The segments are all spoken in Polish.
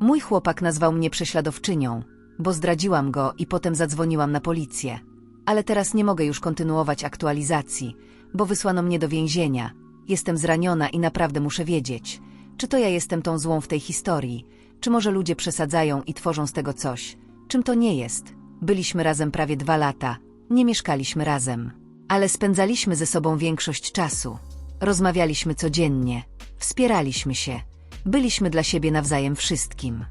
Mój chłopak nazwał mnie prześladowczynią, bo zdradziłam go i potem zadzwoniłam na policję. Ale teraz nie mogę już kontynuować aktualizacji, bo wysłano mnie do więzienia. Jestem zraniona i naprawdę muszę wiedzieć, czy to ja jestem tą złą w tej historii, czy może ludzie przesadzają i tworzą z tego coś. Czym to nie jest? Byliśmy razem prawie dwa lata, nie mieszkaliśmy razem, ale spędzaliśmy ze sobą większość czasu. Rozmawialiśmy codziennie, wspieraliśmy się, byliśmy dla siebie nawzajem wszystkim.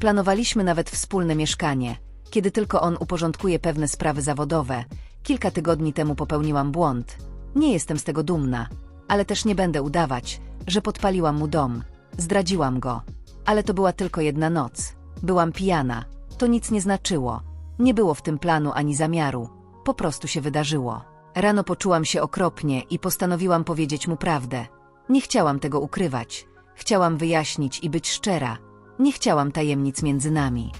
Planowaliśmy nawet wspólne mieszkanie, kiedy tylko on uporządkuje pewne sprawy zawodowe. Kilka tygodni temu popełniłam błąd. Nie jestem z tego dumna, ale też nie będę udawać, że podpaliłam mu dom. Zdradziłam go. Ale to była tylko jedna noc. Byłam pijana. To nic nie znaczyło. Nie było w tym planu ani zamiaru. Po prostu się wydarzyło. Rano poczułam się okropnie i postanowiłam powiedzieć mu prawdę. Nie chciałam tego ukrywać. Chciałam wyjaśnić i być szczera. Nie chciałam tajemnic między nami.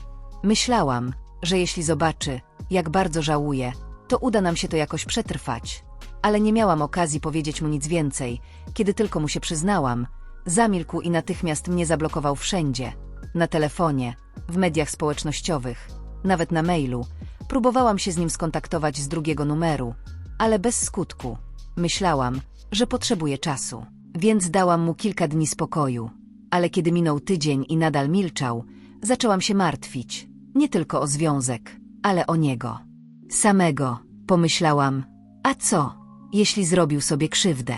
Myślałam, że jeśli zobaczy, jak bardzo żałuję, to uda nam się to jakoś przetrwać. Ale nie miałam okazji powiedzieć mu nic więcej. Kiedy tylko mu się przyznałam, zamilkł i natychmiast mnie zablokował wszędzie. Na telefonie, w mediach społecznościowych, nawet na mailu. Próbowałam się z nim skontaktować z drugiego numeru, ale bez skutku. Myślałam, że potrzebuje czasu, więc dałam mu kilka dni spokoju. Ale kiedy minął tydzień i nadal milczał, zaczęłam się martwić. Nie tylko o związek, ale o niego. Samego, pomyślałam. A co, jeśli zrobił sobie krzywdę?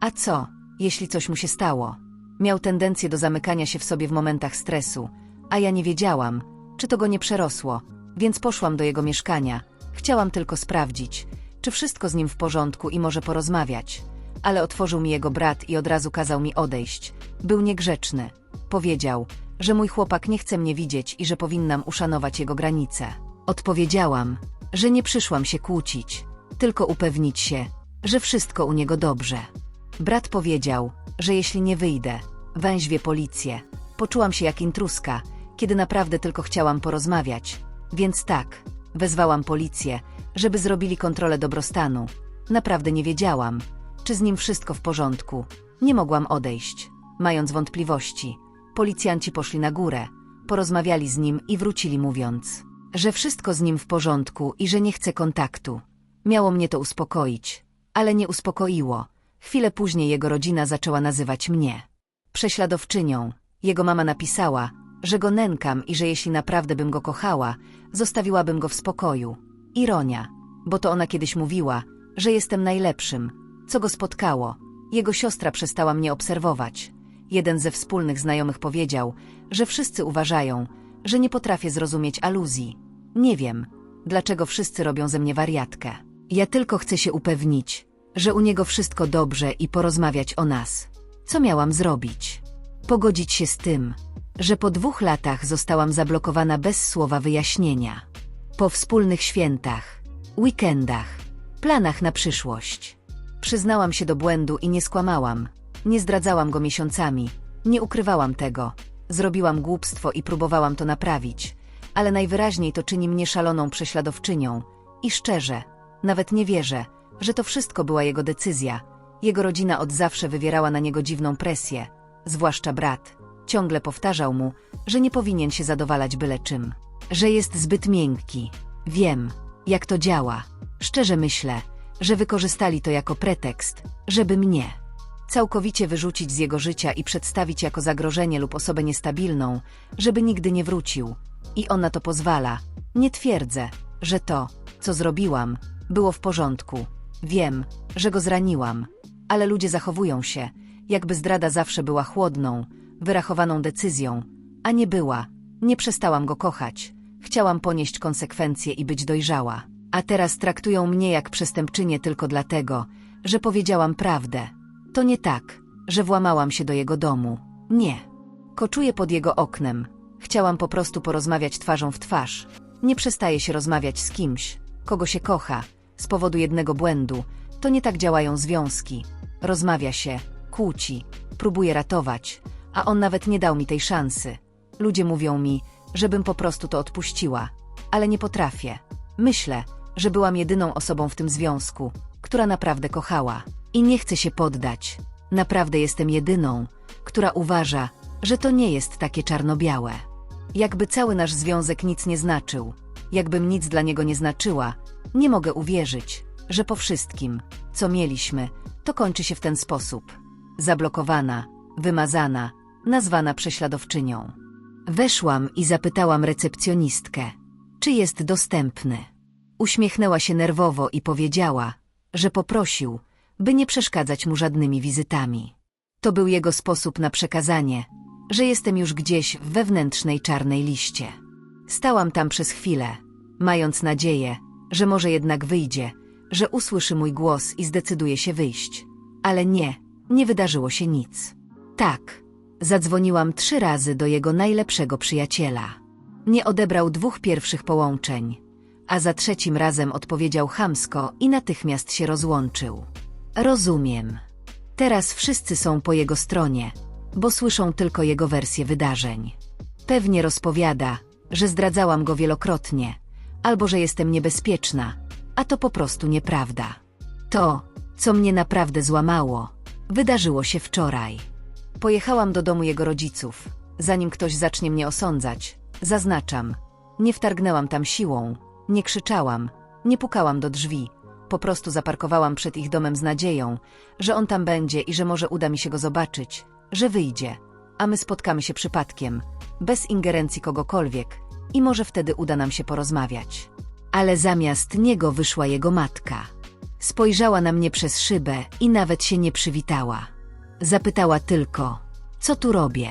A co, jeśli coś mu się stało? Miał tendencję do zamykania się w sobie w momentach stresu, a ja nie wiedziałam, czy to go nie przerosło, więc poszłam do jego mieszkania. Chciałam tylko sprawdzić, czy wszystko z nim w porządku i może porozmawiać. Ale otworzył mi jego brat i od razu kazał mi odejść. Był niegrzeczny. Powiedział, że mój chłopak nie chce mnie widzieć i że powinnam uszanować jego granice. Odpowiedziałam, że nie przyszłam się kłócić, tylko upewnić się, że wszystko u niego dobrze. Brat powiedział, że jeśli nie wyjdę, węźwie policję. Poczułam się jak intruska, kiedy naprawdę tylko chciałam porozmawiać. Więc tak, wezwałam policję, żeby zrobili kontrolę dobrostanu. Naprawdę nie wiedziałam, czy z nim wszystko w porządku. Nie mogłam odejść, mając wątpliwości. Policjanci poszli na górę, porozmawiali z nim i wrócili mówiąc, że wszystko z nim w porządku i że nie chce kontaktu. Miało mnie to uspokoić, ale nie uspokoiło. Chwilę później jego rodzina zaczęła nazywać mnie prześladowczynią. Jego mama napisała, że go nękam i że jeśli naprawdę bym go kochała, zostawiłabym go w spokoju. Ironia, bo to ona kiedyś mówiła, że jestem najlepszym. Co go spotkało? Jego siostra przestała mnie obserwować. Jeden ze wspólnych znajomych powiedział, że wszyscy uważają, że nie potrafię zrozumieć aluzji. Nie wiem, dlaczego wszyscy robią ze mnie wariatkę. Ja tylko chcę się upewnić, że u niego wszystko dobrze i porozmawiać o nas. Co miałam zrobić? Pogodzić się z tym, że po dwóch latach zostałam zablokowana bez słowa wyjaśnienia. Po wspólnych świętach, weekendach, planach na przyszłość. Przyznałam się do błędu i nie skłamałam. Nie zdradzałam go miesiącami. Nie ukrywałam tego. Zrobiłam głupstwo i próbowałam to naprawić. Ale najwyraźniej to czyni mnie szaloną prześladowczynią. I szczerze, nawet nie wierzę, że to wszystko była jego decyzja. Jego rodzina od zawsze wywierała na niego dziwną presję. Zwłaszcza brat. Ciągle powtarzał mu, że nie powinien się zadowalać byle czym. Że jest zbyt miękki. Wiem, jak to działa. Szczerze myślę, że wykorzystali to jako pretekst, żeby mnie całkowicie wyrzucić z jego życia i przedstawić jako zagrożenie lub osobę niestabilną, żeby nigdy nie wrócił. I on na to pozwala. Nie twierdzę, że to, co zrobiłam, było w porządku. Wiem, że go zraniłam, ale ludzie zachowują się, jakby zdrada zawsze była chłodną, wyrachowaną decyzją, a nie była. Nie przestałam go kochać. Chciałam ponieść konsekwencje i być dojrzała. A teraz traktują mnie jak przestępczynię tylko dlatego, że powiedziałam prawdę. To nie tak, że włamałam się do jego domu. Nie. Koczuję pod jego oknem. Chciałam po prostu porozmawiać twarzą w twarz. Nie przestaje się rozmawiać z kimś, kogo się kocha, z powodu jednego błędu. To nie tak działają związki. Rozmawia się, kłóci, próbuje ratować, a on nawet nie dał mi tej szansy. Ludzie mówią mi, żebym po prostu to odpuściła, ale nie potrafię. Myślę, że byłam jedyną osobą w tym związku, która naprawdę kochała i nie chce się poddać. Naprawdę jestem jedyną, która uważa, że to nie jest takie czarno-białe. Jakby cały nasz związek nic nie znaczył, jakbym nic dla niego nie znaczyła, nie mogę uwierzyć, że po wszystkim, co mieliśmy, to kończy się w ten sposób. Zablokowana, wymazana, nazwana prześladowczynią. Weszłam i zapytałam recepcjonistkę, czy jest dostępny. Uśmiechnęła się nerwowo i powiedziała, że poprosił, by nie przeszkadzać mu żadnymi wizytami. To był jego sposób na przekazanie, że jestem już gdzieś w wewnętrznej czarnej liście. Stałam tam przez chwilę, mając nadzieję, że może jednak wyjdzie, że usłyszy mój głos i zdecyduje się wyjść. Ale nie, nie wydarzyło się nic. Tak, zadzwoniłam trzy razy do jego najlepszego przyjaciela. Nie odebrał dwóch pierwszych połączeń, a za trzecim razem odpowiedział chamsko i natychmiast się rozłączył. Rozumiem. Teraz wszyscy są po jego stronie, bo słyszą tylko jego wersję wydarzeń. Pewnie rozpowiada, że zdradzałam go wielokrotnie, albo że jestem niebezpieczna, a to po prostu nieprawda. To, co mnie naprawdę złamało, wydarzyło się wczoraj. Pojechałam do domu jego rodziców. Zanim ktoś zacznie mnie osądzać, zaznaczam, nie wtargnęłam tam siłą, nie krzyczałam, nie pukałam do drzwi. Po prostu zaparkowałam przed ich domem z nadzieją, że on tam będzie i że może uda mi się go zobaczyć, że wyjdzie, a my spotkamy się przypadkiem, bez ingerencji kogokolwiek i może wtedy uda nam się porozmawiać. Ale zamiast niego wyszła jego matka. Spojrzała na mnie przez szybę i nawet się nie przywitała. Zapytała tylko, co tu robię.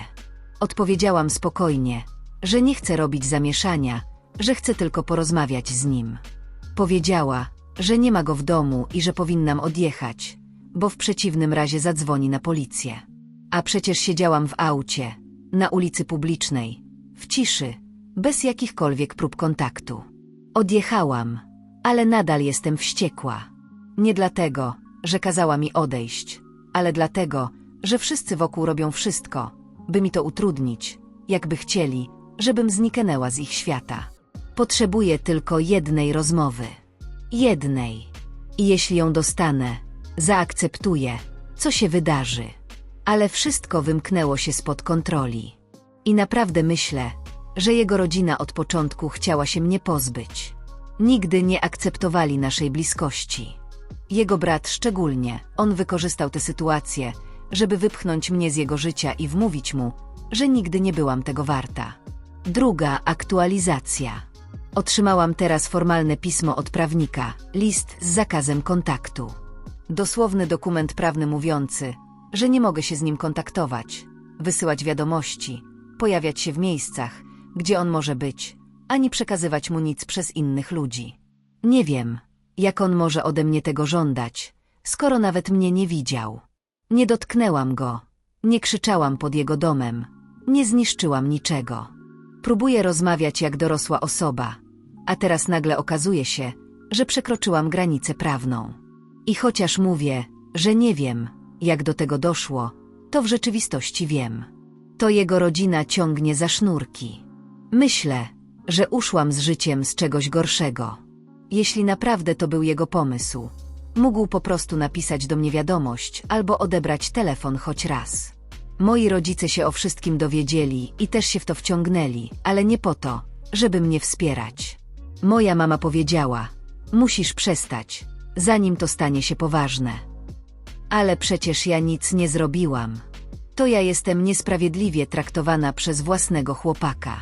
Odpowiedziałam spokojnie, że nie chcę robić zamieszania, że chcę tylko porozmawiać z nim. Powiedziała, że nie ma go w domu i że powinnam odjechać, bo w przeciwnym razie zadzwoni na policję. A przecież siedziałam w aucie, na ulicy publicznej, w ciszy, bez jakichkolwiek prób kontaktu. Odjechałam, ale nadal jestem wściekła. Nie dlatego, że kazała mi odejść, ale dlatego, że wszyscy wokół robią wszystko, by mi to utrudnić, jakby chcieli, żebym zniknęła z ich świata. Potrzebuję tylko jednej rozmowy. Jednej. I jeśli ją dostanę, zaakceptuję, co się wydarzy. Ale wszystko wymknęło się spod kontroli. I naprawdę myślę, że jego rodzina od początku chciała się mnie pozbyć. Nigdy nie akceptowali naszej bliskości. Jego brat szczególnie, on wykorzystał tę sytuację, żeby wypchnąć mnie z jego życia i wmówić mu, że nigdy nie byłam tego warta. Druga aktualizacja. Otrzymałam teraz formalne pismo od prawnika, list z zakazem kontaktu. Dosłowny dokument prawny mówiący, że nie mogę się z nim kontaktować, wysyłać wiadomości, pojawiać się w miejscach, gdzie on może być, ani przekazywać mu nic przez innych ludzi. Nie wiem, jak on może ode mnie tego żądać, skoro nawet mnie nie widział. Nie dotknęłam go, nie krzyczałam pod jego domem, nie zniszczyłam niczego. Próbuję rozmawiać jak dorosła osoba, a teraz nagle okazuje się, że przekroczyłam granicę prawną. I chociaż mówię, że nie wiem, jak do tego doszło, to w rzeczywistości wiem. To jego rodzina ciągnie za sznurki. Myślę, że uszłam z życiem z czegoś gorszego. Jeśli naprawdę to był jego pomysł, mógł po prostu napisać do mnie wiadomość albo odebrać telefon choć raz. Moi rodzice się o wszystkim dowiedzieli i też się w to wciągnęli, ale nie po to, żeby mnie wspierać. Moja mama powiedziała: Musisz przestać, zanim to stanie się poważne. Ale przecież ja nic nie zrobiłam. To ja jestem niesprawiedliwie traktowana przez własnego chłopaka.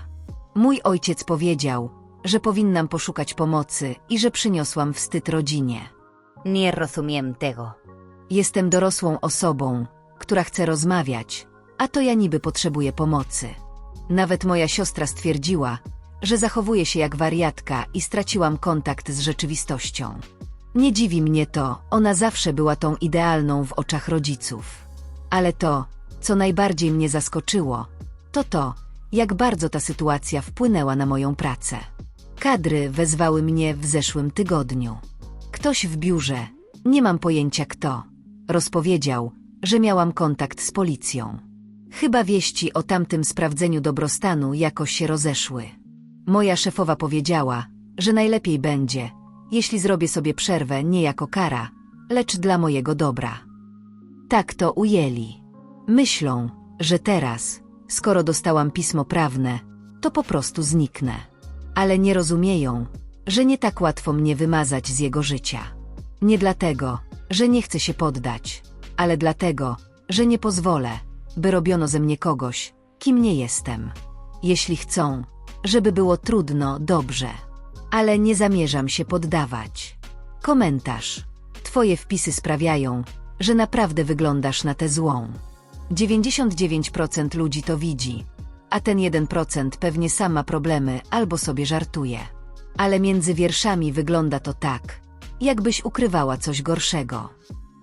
Mój ojciec powiedział, że powinnam poszukać pomocy i że przyniosłam wstyd rodzinie. Nie rozumiem tego. Jestem dorosłą osobą, która chce rozmawiać, a to ja niby potrzebuję pomocy. Nawet moja siostra stwierdziła, że zachowuję się jak wariatka i straciłam kontakt z rzeczywistością. Nie dziwi mnie to, ona zawsze była tą idealną w oczach rodziców. Ale to, co najbardziej mnie zaskoczyło, to to, jak bardzo ta sytuacja wpłynęła na moją pracę. Kadry wezwały mnie w zeszłym tygodniu. Ktoś w biurze, nie mam pojęcia kto, rozpowiedział, że miałam kontakt z policją. Chyba wieści o tamtym sprawdzeniu dobrostanu jakoś się rozeszły. Moja szefowa powiedziała, że najlepiej będzie, jeśli zrobię sobie przerwę nie jako kara, lecz dla mojego dobra. Tak to ujęli. Myślą, że teraz, skoro dostałam pismo prawne, to po prostu zniknę. Ale nie rozumieją, że nie tak łatwo mnie wymazać z jego życia. Nie dlatego, że nie chcę się poddać, ale dlatego, że nie pozwolę, by robiono ze mnie kogoś, kim nie jestem. Jeśli chcą, żeby było trudno, dobrze. Ale nie zamierzam się poddawać. Komentarz. Twoje wpisy sprawiają, że naprawdę wyglądasz na tę złą. 99% ludzi to widzi, a ten 1% pewnie sam ma problemy albo sobie żartuje. Ale między wierszami wygląda to tak, jakbyś ukrywała coś gorszego.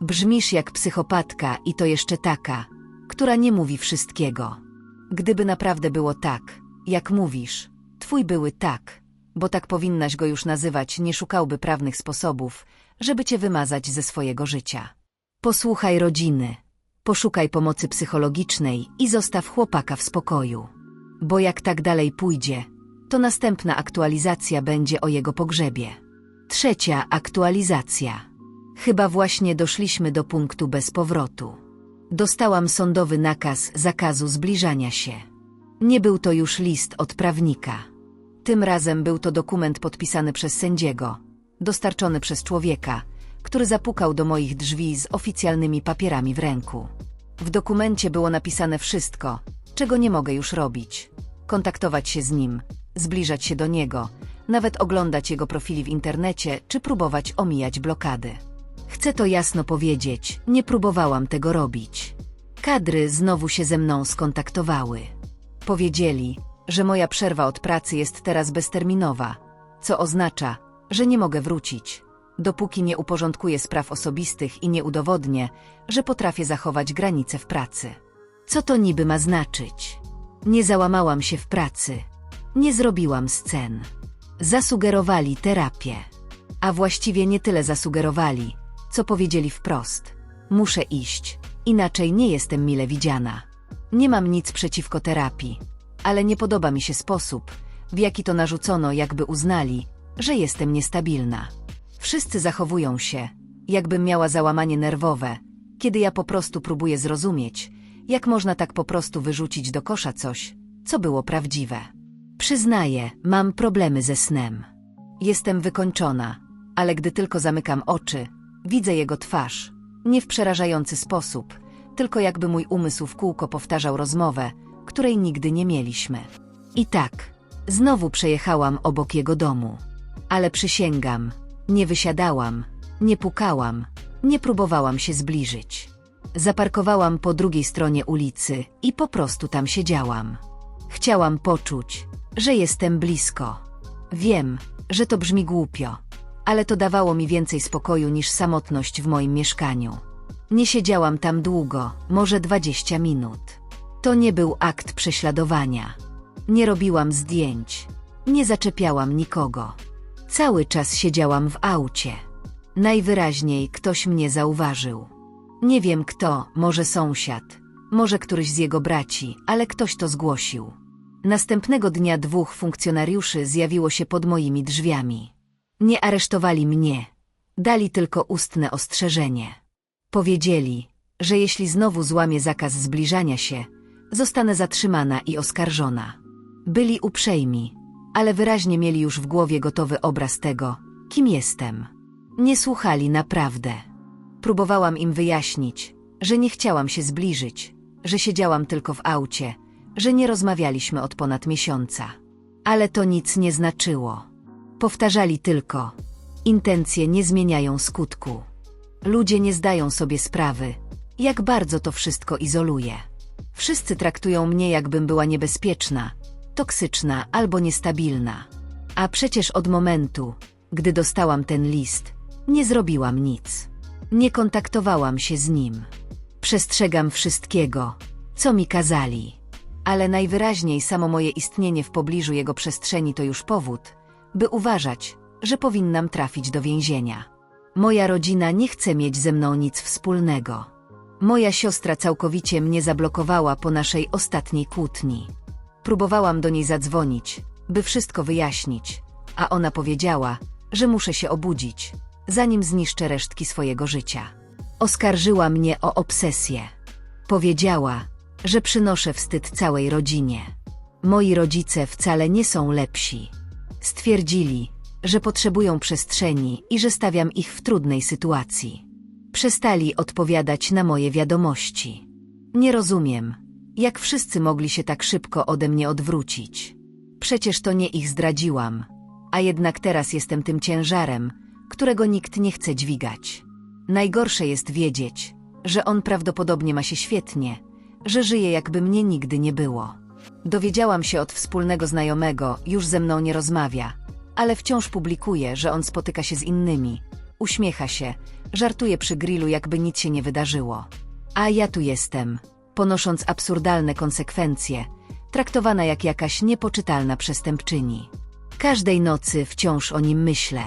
Brzmisz jak psychopatka i to jeszcze taka, która nie mówi wszystkiego. Gdyby naprawdę było tak, jak mówisz, twój były tak, bo tak powinnaś go już nazywać, nie szukałby prawnych sposobów, żeby cię wymazać ze swojego życia. Posłuchaj rodziny, poszukaj pomocy psychologicznej i zostaw chłopaka w spokoju. Bo jak tak dalej pójdzie, to następna aktualizacja będzie o jego pogrzebie. Trzecia aktualizacja. Chyba właśnie doszliśmy do punktu bez powrotu. Dostałam sądowy nakaz zakazu zbliżania się. Nie był to już list od prawnika. Tym razem był to dokument podpisany przez sędziego, dostarczony przez człowieka, który zapukał do moich drzwi z oficjalnymi papierami w ręku. W dokumencie było napisane wszystko, czego nie mogę już robić. Kontaktować się z nim, zbliżać się do niego, nawet oglądać jego profili w internecie czy próbować omijać blokady. Chcę to jasno powiedzieć, nie próbowałam tego robić. Kadry znowu się ze mną skontaktowały. Powiedzieli, że moja przerwa od pracy jest teraz bezterminowa, co oznacza, że nie mogę wrócić, dopóki nie uporządkuję spraw osobistych i nie udowodnię, że potrafię zachować granice w pracy. Co to niby ma znaczyć? Nie załamałam się w pracy. Nie zrobiłam scen. Zasugerowali terapię. A właściwie nie tyle zasugerowali, co powiedzieli wprost. Muszę iść, inaczej nie jestem mile widziana. Nie mam nic przeciwko terapii, ale nie podoba mi się sposób, w jaki to narzucono, jakby uznali, że jestem niestabilna. Wszyscy zachowują się, jakbym miała załamanie nerwowe, kiedy ja po prostu próbuję zrozumieć, jak można tak po prostu wyrzucić do kosza coś, co było prawdziwe. Przyznaję, mam problemy ze snem. Jestem wykończona, ale gdy tylko zamykam oczy, widzę jego twarz. Nie w przerażający sposób, tylko jakby mój umysł w kółko powtarzał rozmowę, której nigdy nie mieliśmy. I tak, znowu przejechałam obok jego domu. Ale przysięgam, nie wysiadałam, nie pukałam, nie próbowałam się zbliżyć. Zaparkowałam po drugiej stronie ulicy i po prostu tam siedziałam. Chciałam poczuć, że jestem blisko. Wiem, że to brzmi głupio, ale to dawało mi więcej spokoju niż samotność w moim mieszkaniu. Nie siedziałam tam długo, może 20 minut. To nie był akt prześladowania. Nie robiłam zdjęć, nie zaczepiałam nikogo. Cały czas siedziałam w aucie. Najwyraźniej ktoś mnie zauważył. Nie wiem kto, może sąsiad, może któryś z jego braci, ale ktoś to zgłosił. Następnego dnia dwóch funkcjonariuszy zjawiło się pod moimi drzwiami. Nie aresztowali mnie, dali tylko ustne ostrzeżenie. Powiedzieli, że jeśli znowu złamię zakaz zbliżania się, zostanę zatrzymana i oskarżona. Byli uprzejmi, ale wyraźnie mieli już w głowie gotowy obraz tego, kim jestem. Nie słuchali naprawdę. Próbowałam im wyjaśnić, że nie chciałam się zbliżyć, że siedziałam tylko w aucie, że nie rozmawialiśmy od ponad miesiąca. Ale to nic nie znaczyło. Powtarzali tylko: intencje nie zmieniają skutku. Ludzie nie zdają sobie sprawy, jak bardzo to wszystko izoluje. Wszyscy traktują mnie, jakbym była niebezpieczna, toksyczna albo niestabilna. A przecież od momentu, gdy dostałam ten list, nie zrobiłam nic. Nie kontaktowałam się z nim. Przestrzegam wszystkiego, co mi kazali. Ale najwyraźniej samo moje istnienie w pobliżu jego przestrzeni to już powód, by uważać, że powinnam trafić do więzienia. Moja rodzina nie chce mieć ze mną nic wspólnego. Moja siostra całkowicie mnie zablokowała po naszej ostatniej kłótni. Próbowałam do niej zadzwonić, by wszystko wyjaśnić, a ona powiedziała, że muszę się obudzić, zanim zniszczę resztki swojego życia. Oskarżyła mnie o obsesję. Powiedziała, że przynoszę wstyd całej rodzinie. Moi rodzice wcale nie są lepsi. Stwierdzili, że potrzebują przestrzeni i że stawiam ich w trudnej sytuacji. Przestali odpowiadać na moje wiadomości. Nie rozumiem, jak wszyscy mogli się tak szybko ode mnie odwrócić. Przecież to nie ich zdradziłam, a jednak teraz jestem tym ciężarem, którego nikt nie chce dźwigać. Najgorsze jest wiedzieć, że on prawdopodobnie ma się świetnie, że żyje jakby mnie nigdy nie było. Dowiedziałam się od wspólnego znajomego, już ze mną nie rozmawia, ale wciąż publikuje, że on spotyka się z innymi, uśmiecha się, żartuje przy grillu, jakby nic się nie wydarzyło. A ja tu jestem, ponosząc absurdalne konsekwencje, traktowana jak jakaś niepoczytalna przestępczyni. Każdej nocy wciąż o nim myślę.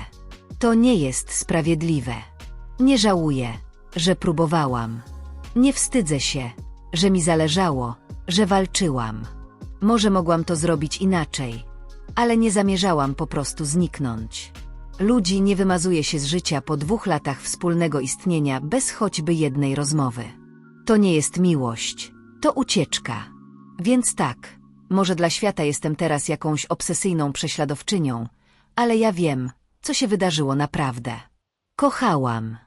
To nie jest sprawiedliwe. Nie żałuję, że próbowałam. Nie wstydzę się, że mi zależało, że walczyłam. Może mogłam to zrobić inaczej, ale nie zamierzałam po prostu zniknąć. Ludzi nie wymazuje się z życia po dwóch latach wspólnego istnienia bez choćby jednej rozmowy. To nie jest miłość, to ucieczka. Więc tak, może dla świata jestem teraz jakąś obsesyjną prześladowczynią, ale ja wiem, co się wydarzyło naprawdę. Kochałam.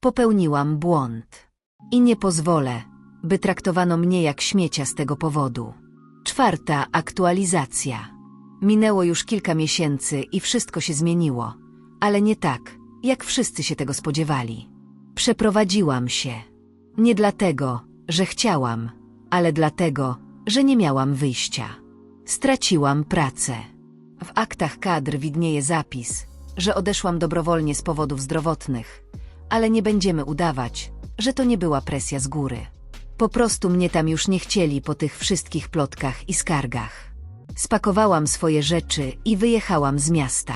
Popełniłam błąd. I nie pozwolę, by traktowano mnie jak śmiecia z tego powodu. Czwarta aktualizacja. Minęło już kilka miesięcy i wszystko się zmieniło, ale nie tak, jak wszyscy się tego spodziewali. Przeprowadziłam się. Nie dlatego, że chciałam, ale dlatego, że nie miałam wyjścia. Straciłam pracę. W aktach kadr widnieje zapis, że odeszłam dobrowolnie z powodów zdrowotnych, ale nie będziemy udawać, że to nie była presja z góry. Po prostu mnie tam już nie chcieli po tych wszystkich plotkach i skargach. Spakowałam swoje rzeczy i wyjechałam z miasta.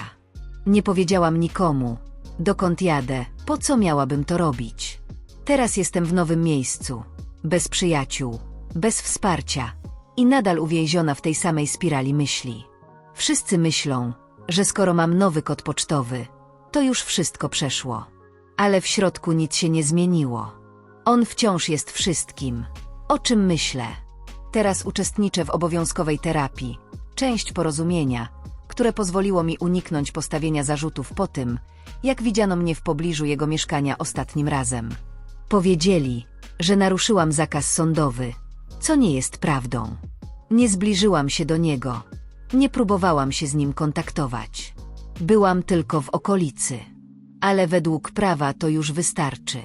Nie powiedziałam nikomu, dokąd jadę, po co miałabym to robić. Teraz jestem w nowym miejscu, bez przyjaciół, bez wsparcia i nadal uwięziona w tej samej spirali myśli. Wszyscy myślą, że skoro mam nowy kod pocztowy, to już wszystko przeszło. Ale w środku nic się nie zmieniło. On wciąż jest wszystkim. O czym myślę? Teraz uczestniczę w obowiązkowej terapii, część porozumienia, które pozwoliło mi uniknąć postawienia zarzutów po tym, jak widziano mnie w pobliżu jego mieszkania ostatnim razem. Powiedzieli, że naruszyłam zakaz sądowy, co nie jest prawdą. Nie zbliżyłam się do niego, nie próbowałam się z nim kontaktować. Byłam tylko w okolicy. Ale według prawa to już wystarczy.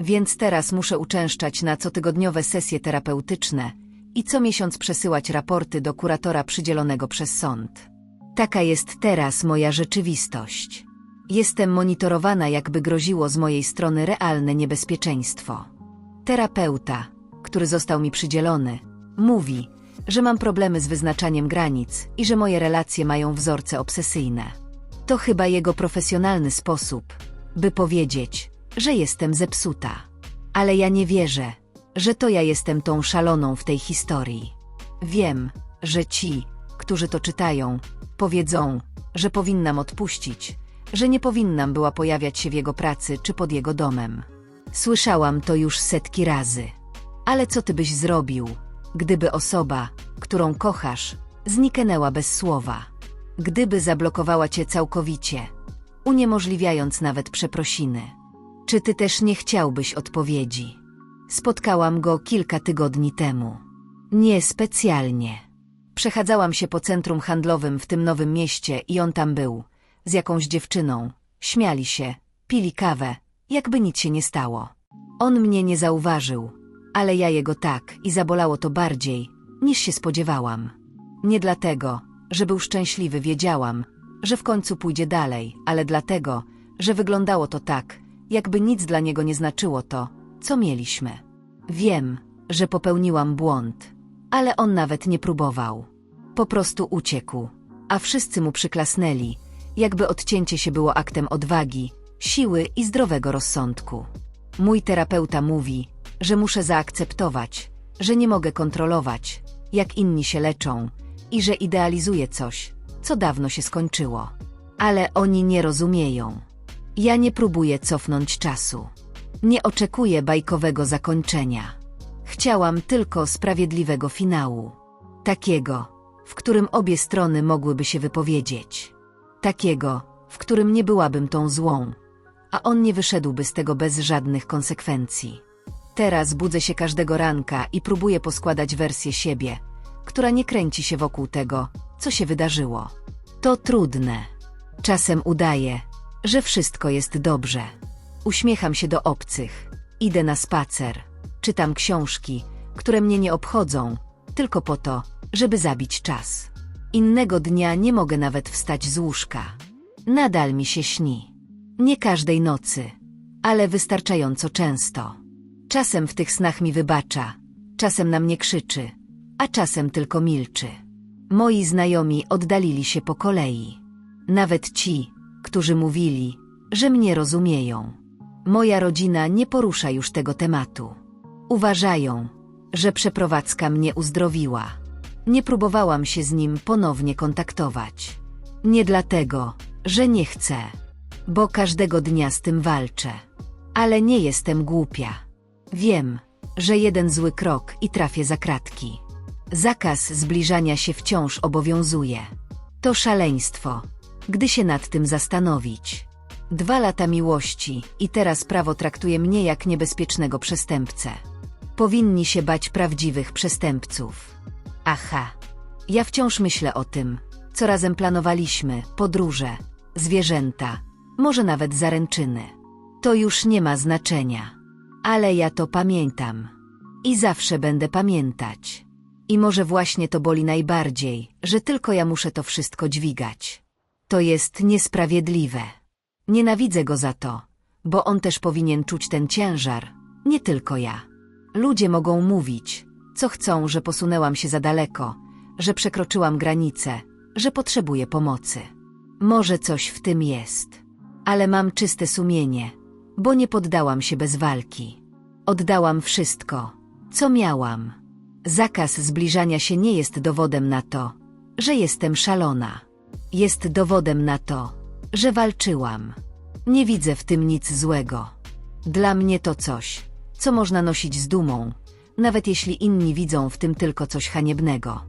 Więc teraz muszę uczęszczać na cotygodniowe sesje terapeutyczne i co miesiąc przesyłać raporty do kuratora przydzielonego przez sąd. Taka jest teraz moja rzeczywistość. Jestem monitorowana, jakby groziło z mojej strony realne niebezpieczeństwo. Terapeuta, który został mi przydzielony, mówi, że mam problemy z wyznaczaniem granic i że moje relacje mają wzorce obsesyjne. To chyba jego profesjonalny sposób, by powiedzieć, że jestem zepsuta. Ale ja nie wierzę, że to ja jestem tą szaloną w tej historii. Wiem, że ci, którzy to czytają, powiedzą, że powinnam odpuścić, że nie powinnam była pojawiać się w jego pracy czy pod jego domem. Słyszałam to już setki razy. Ale co ty byś zrobił, gdyby osoba, którą kochasz, zniknęła bez słowa? Gdyby zablokowała cię całkowicie, uniemożliwiając nawet przeprosiny? Czy ty też nie chciałbyś odpowiedzi? Spotkałam go kilka tygodni temu. Nie specjalnie. Przechadzałam się po centrum handlowym w tym nowym mieście i on tam był, z jakąś dziewczyną. Śmiali się, pili kawę, jakby nic się nie stało. On mnie nie zauważył, ale ja jego tak i zabolało to bardziej, niż się spodziewałam. Nie dlatego, że był szczęśliwy, wiedziałam, że w końcu pójdzie dalej, ale dlatego, że wyglądało to tak, jakby nic dla niego nie znaczyło to, co mieliśmy. Wiem, że popełniłam błąd, ale on nawet nie próbował. Po prostu uciekł, a wszyscy mu przyklasnęli, jakby odcięcie się było aktem odwagi, siły i zdrowego rozsądku. Mój terapeuta mówi, że muszę zaakceptować, że nie mogę kontrolować, jak inni się leczą i że idealizuję coś, co dawno się skończyło. Ale oni nie rozumieją. Ja nie próbuję cofnąć czasu. Nie oczekuję bajkowego zakończenia. Chciałam tylko sprawiedliwego finału. Takiego, w którym obie strony mogłyby się wypowiedzieć. Takiego, w którym nie byłabym tą złą, a on nie wyszedłby z tego bez żadnych konsekwencji. Teraz budzę się każdego ranka i próbuję poskładać wersję siebie, która nie kręci się wokół tego, co się wydarzyło. To trudne. Czasem udaję, że wszystko jest dobrze. Uśmiecham się do obcych, idę na spacer, czytam książki, które mnie nie obchodzą, tylko po to, żeby zabić czas. Innego dnia nie mogę nawet wstać z łóżka. Nadal mi się śni. Nie każdej nocy, ale wystarczająco często. Czasem w tych snach mi wybacza, czasem na mnie krzyczy, a czasem tylko milczy. Moi znajomi oddalili się po kolei. Nawet ci, którzy mówili, że mnie rozumieją. Moja rodzina nie porusza już tego tematu. Uważają, że przeprowadzka mnie uzdrowiła. Nie próbowałam się z nim ponownie kontaktować. Nie dlatego, że nie chcę, bo każdego dnia z tym walczę. Ale nie jestem głupia. Wiem, że jeden zły krok i trafię za kratki. Zakaz zbliżania się wciąż obowiązuje. To szaleństwo, gdy się nad tym zastanowić. Dwa lata miłości i teraz prawo traktuje mnie jak niebezpiecznego przestępcę. Powinni się bać prawdziwych przestępców. Aha, ja wciąż myślę o tym, co razem planowaliśmy, podróże, zwierzęta, może nawet zaręczyny. To już nie ma znaczenia. Ale ja to pamiętam. I zawsze będę pamiętać. I może właśnie to boli najbardziej, że tylko ja muszę to wszystko dźwigać. To jest niesprawiedliwe. Nienawidzę go za to, bo on też powinien czuć ten ciężar, nie tylko ja. Ludzie mogą mówić, co chcą, że posunęłam się za daleko, że przekroczyłam granicę, że potrzebuję pomocy. Może coś w tym jest. Ale mam czyste sumienie, bo nie poddałam się bez walki. Oddałam wszystko, co miałam. Zakaz zbliżania się nie jest dowodem na to, że jestem szalona. Jest dowodem na to, że walczyłam. Nie widzę w tym nic złego. Dla mnie to coś, co można nosić z dumą, nawet jeśli inni widzą w tym tylko coś haniebnego.